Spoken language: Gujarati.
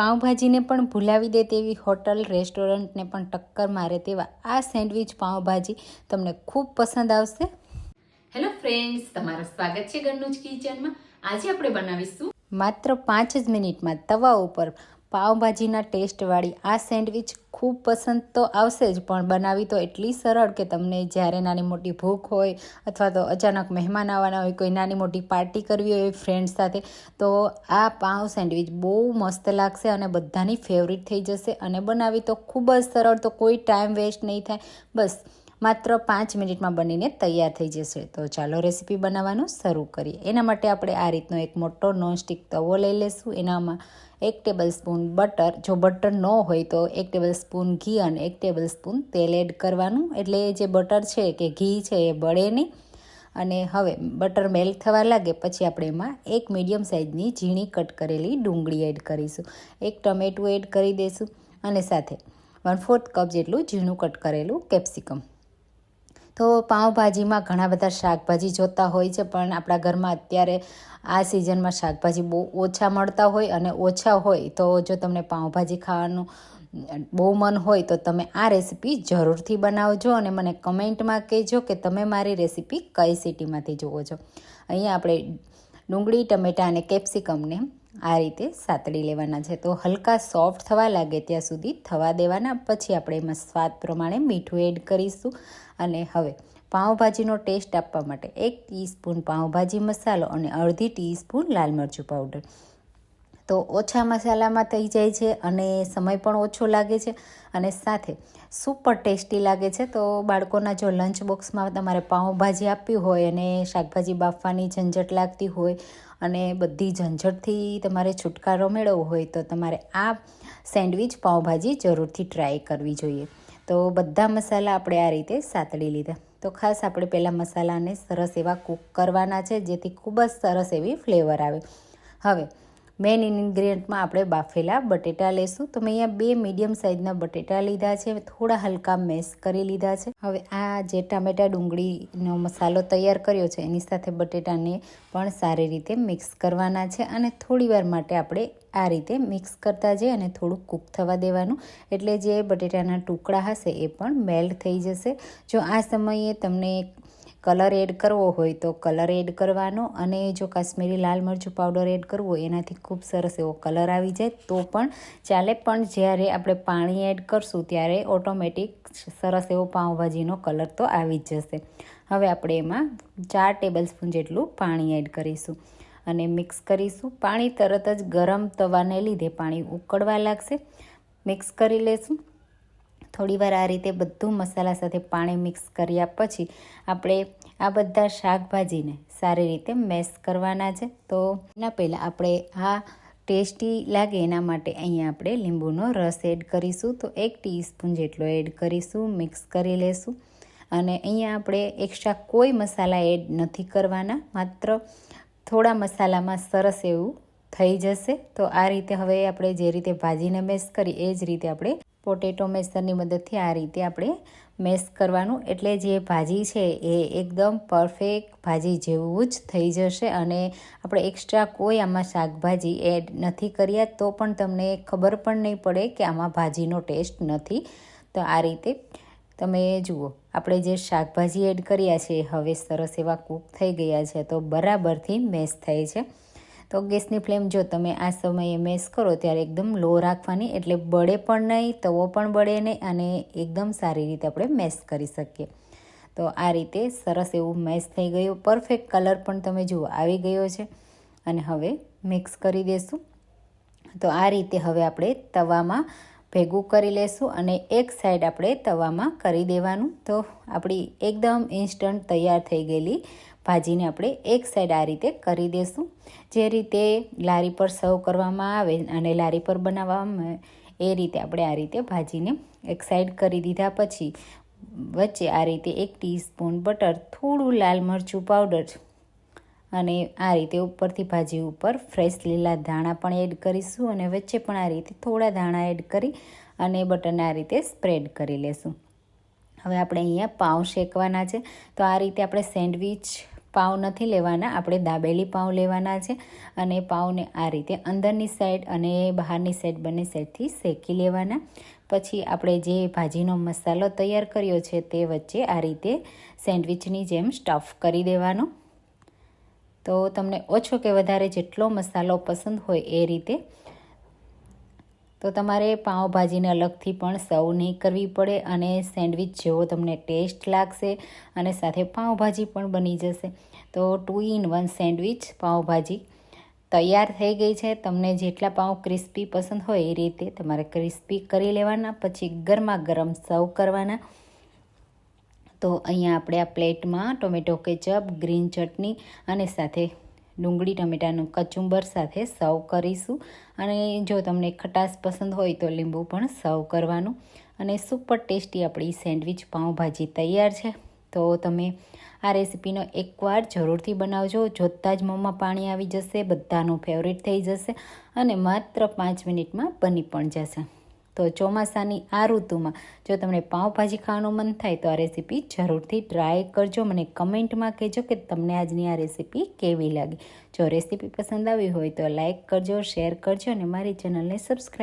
પાઉંભાજીને પણ ભૂલાવી દે તેવી હોટલ રેસ્ટોરન્ટને પણ ટક્કર મારે તેવા આ સેન્ડવિચ પાઉંભાજી તમને ખૂબ પસંદ આવશે. હેલો ફ્રેન્ડ્સ તમારું સ્વાગત છે ગન્નુજ કિચનમાં. આજે આપણે બનાવીશું માત્ર પાંચ જ મિનિટમાં તવા ઉપર પાઉંભાજીના ટેસ્ટવાળી આ સેન્ડવિચ ખૂબ પસંદ તો આવશે જ, પણ બનાવી તો એટલી સરળ કે તમને જ્યારે નાની મોટી ભૂખ હોય અથવા તો અચાનક મહેમાન આવવાના હોય, કોઈ નાની મોટી પાર્ટી કરવી હોય ફ્રેન્ડ્સ સાથે, તો આ પાઉં સેન્ડવિચ બહુ મસ્ત લાગશે અને બધાની ફેવરિટ થઈ જશે અને બનાવી તો ખૂબ જ સરળ, તો કોઈ ટાઈમ વેસ્ટ નહીં થાય. બસ માત્ર પાંચ મિનિટમાં બનીને તૈયાર થઈ જશે. તો ચાલો રેસીપી બનાવવાનું શરૂ કરીએ. એના માટે આપણે આ રીતનો એક મોટો નોનસ્ટિક તવો લઈ લેશું. એનામાં એક ટેબલ સ્પૂન બટર. જો બટર ન હોય તો એક ટેબલ સ્પૂન ઘી અને એક ટેબલ સ્પૂન તેલ એડ કરવાનું. એટલે જે બટર છે કે ઘી છે એ બળે નહીં. અને હવે બટર મેલ્ટ થવા લાગે પછી આપણે એમાં એક મીડિયમ સાઇઝની ઝીણી કટ કરેલી ડુંગળી એડ કરીશું. એક ટમેટું એડ કરી દઈશું અને સાથે વન ફોર્થ કપ જેટલું ઝીણું કટ કરેલું કેપ્સિકમ. તો પાઉંભાજીમાં ઘણા બધા શાકભાજી જોતા હોય છે, પણ આપણા ઘરમાં અત્યારે આ સિઝનમાં શાકભાજી બહુ ઓછા મળતા હોય અને ઓછા હોય, તો જો તમને પાઉંભાજી ખાવાનું બહુ મન હોય, તો તમે આ રેસીપી જરૂરથી બનાવજો અને મને કમેન્ટમાં કહેજો કે તમે મારી રેસીપી કઈ સિટીમાંથી જુઓ છો. અહીંયા આપણે ડુંગળી, ટમેટાં અને કેપ્સિકમને આ રીતે સાતડી લેવાના છે. તો હલકા સોફ્ટ થવા લાગે ત્યાં સુધી થવા દેવાના. પછી આપણે એમાં સ્વાદ પ્રમાણે મીઠું એડ કરીશું. અને હવે પાઉંભાજીનો ટેસ્ટ આપવા માટે એક ટીસ્પૂન પાઉંભાજી મસાલો અને અડધી ટીસ્પૂન લાલ મરચું પાવડર. તો ઓછા મસાલામાં થઈ જાય છે અને સમય પણ ઓછો લાગે છે અને સાથે સુપર ટેસ્ટી લાગે છે. તો બાળકોના જો લંચ બોક્સમાં તમારે પાઉંભાજી આપવી હોય અને શાકભાજી બાફવાની ઝંઝટ લાગતી હોય અને બધી ઝંઝટથી તમારે છુટકારો મેળવવો હોય તો તમારે આ સેન્ડવિચ પાઉંભાજી જરૂરથી ટ્રાય કરવી જોઈએ. તો બધા મસાલા આપણે આ રીતે સાતડી લીધા. તો ખાસ આપણે પહેલાં મસાલાને સરસ એવા કૂક કરવાના છે જેથી ખૂબ જ સરસ એવી ફ્લેવર આવે. હવે મેઇન ઇન્ગ્રીડિયન્ટમાં આપણે બાફેલા બટેટા લેશું. તો મેં અહીંયા બે મીડિયમ સાઇઝના બટેટા લીધા છે. થોડા હલકા મેશ કરી લીધા છે. હવે આ જે ટામેટા ડુંગળીનો મસાલો તૈયાર કર્યો છે, એની સાથે બટેટાને પણ સારી રીતે મિક્સ કરવાના છે અને થોડીવાર માટે આપણે આ રીતે મિક્સ કરતા જઈએ અને થોડુંક કૂક થવા દેવાનું. એટલે જે બટેટાના ટુકડા હશે એ પણ મેલ્ટ થઈ જશે. જો આ સમયે તમને કલર એડ કરવો હોય તો કલર એડ કરવાનો અને જો કાશ્મીરી લાલ મરચું પાવડર એડ કરવો એનાથી ખૂબ સરસ એવો કલર આવી જાય. તો પણ ચાલે, પણ જ્યારે આપણે પાણી એડ કરશું ત્યારે ઓટોમેટિક સરસ એવો પાઉંભાજીનો કલર તો આવી જ જશે. હવે આપણે એમાં ચાર ટેબલ સ્પૂન જેટલું પાણી એડ કરીશું અને મિક્સ કરીશું. પાણી તરત જ ગરમ તવાને લીધે પાણી ઉકળવા લાગશે. મિક્સ કરી લેશું. થોડીવાર આ રીતે બધું મસાલા સાથે પાણી મિક્સ કર્યા પછી આપણે આ બધા શાકભાજીને સારી રીતે મેશ કરવાના છે. તો એના પહેલાં આપણે આ ટેસ્ટી લાગે એના માટે અહીંયા આપણે લીંબુનો રસ એડ કરીશું. તો એક ટીસ્પૂન જેટલો એડ કરીશું, મિક્સ કરી લેશું. અને અહીંયા આપણે એક્સ્ટ્રા કોઈ મસાલા એડ નથી કરવાના. માત્ર થોડા મસાલામાં સરસ એવું થઈ જશે. તો આ રીતે હવે આપણે જે રીતે ભાજીને મેશ કરી, એ જ રીતે આપણે પોટેટો મેસરની મદદથી આ રીતે આપણે મેશ કરવાનું. એટલે જે ભાજી છે, એ એકદમ પરફેક્ટ ભાજી જેવું જ થઈ જશે. અને આપણે એક્સ્ટ્રા કોઈ આમાં શાકભાજી એડ નથી કર્યા, તો પણ તમને ખબર પણ નહીં પડે કે આમાં ભાજીનો ટેસ્ટ નથી. તો આ રીતે તમે જુઓ, આપણે જે શાકભાજી એડ કર્યા છે, હવે સરસ એવા કૂક થઈ ગયા છે. તો બરાબરથી મેશ થાય છે. તો ગેસની ફ્લેમ જો તમે આ સમયે મેસ કરો ત્યારે એકદમ લો રાખવાની, એટલે બળે પણ નહીં, તવો પણ બળે નહીં અને એકદમ સારી રીતે આપણે મેસ કરી શકીએ. તો આ રીતે સરસ એવું મેસ થઈ ગયું. પરફેક્ટ કલર પણ તમે જુઓ, આવી ગયો છે. અને હવે મિક્સ કરી દેશું. તો આ રીતે હવે આપણે તવામાં ભેગું કરી લેશું અને એક સાઈડ આપણે તવામાં કરી દેવાનું. તો આપણી એકદમ ઇન્સ્ટન્ટ તૈયાર થઈ ગયેલી ભાજીને આપણે એક સાઈડ આ રીતે કરી દઈશું જે રીતે લારી પર સર્વ કરવામાં આવે અને લારી પર બનાવવામાં એ રીતે આપણે આ રીતે ભાજીને એક સાઈડ કરી દીધા પછી, વચ્ચે આ રીતે એક ટીસ્પૂન બટર થોડું લાલ મરચું પાવડર અને આ રીતે ઉપરથી ભાજી ઉપર ફ્રેશ લીલા ધાણા પણ એડ કરીશું અને વચ્ચે પણ આ રીતે થોડા ધાણા એડ કરી અને બટરને આ રીતે સ્પ્રેડ કરી લેશું. હવે આપણે અહીંયા પાઉં શેકવાના છે. તો આ રીતે આપણે સેન્ડવિચ પાઉં નથી લેવાના, આપણે દાબેલી પાઉં લેવાના છે અને પાઉંને આ રીતે અંદરની સાઈડ અને બહારની સાઈડ બંને સાઈડથી શેકી લેવાના. પછી આપણે જે ભાજીનો મસાલો તૈયાર કર્યો છે તે વચ્ચે આ રીતે સેન્ડવિચની જેમ સ્ટફ કરી દેવાનો. તો તમને ઓછો કે વધારે જેટલો મસાલો પસંદ હોય એ રીતે તો તમારે પાઉંભાજીને અલગથી પણ સર્વ નહીં કરવી પડે અને સેન્ડવિચ જેવો તમને ટેસ્ટ લાગશે અને સાથે પાઉંભાજી પણ બની જશે. તો two in one sandwich pav bhaji તૈયાર થઈ ગઈ છે. તમને જેટલા પાઉં ક્રિસ્પી પસંદ હોય એ રીતે તમારે ક્રિસ્પી કરી લેવાના, પછી ગરમા ગરમ સર્વ કરવાના. તો અહીંયા આપણે આ પ્લેટમાં ટોમેટો કેચઅપ, ગ્રીન ચટણી અને સાથે ડુંગળી ટમેટાનું કચુંબર સાથે સર્વ કરીશું. અને જો તમને ખટાશ પસંદ હોય તો લીંબુ પણ સર્વ કરવાનું. અને સુપર ટેસ્ટી આપણી સેન્ડવિચ પાઉંભાજી તૈયાર છે. તો તમે આ રેસીપીનો એકવાર જરૂરથી બનાવજો. જોતાં જ મોંમાં પાણી આવી જશે, બધાનું ફેવરેટ થઈ જશે અને માત્ર પાંચ મિનિટમાં બની પણ જશે. તો ચોમાસાની આ ઋતુમાં જો તમને પાઉંભાજી ખાવાનું મન થાય તો આ રેસીપી જરૂરથી ટ્રાય કરજો. મને કમેન્ટમાં કહેજો કે તમને આજની આ રેસીપી કેવી લાગી. જો રેસીપી પસંદ આવી હોય તો લાઇક કરજો, શેર કરજો અને મારી ચેનલને સબસ્ક્રાઈબ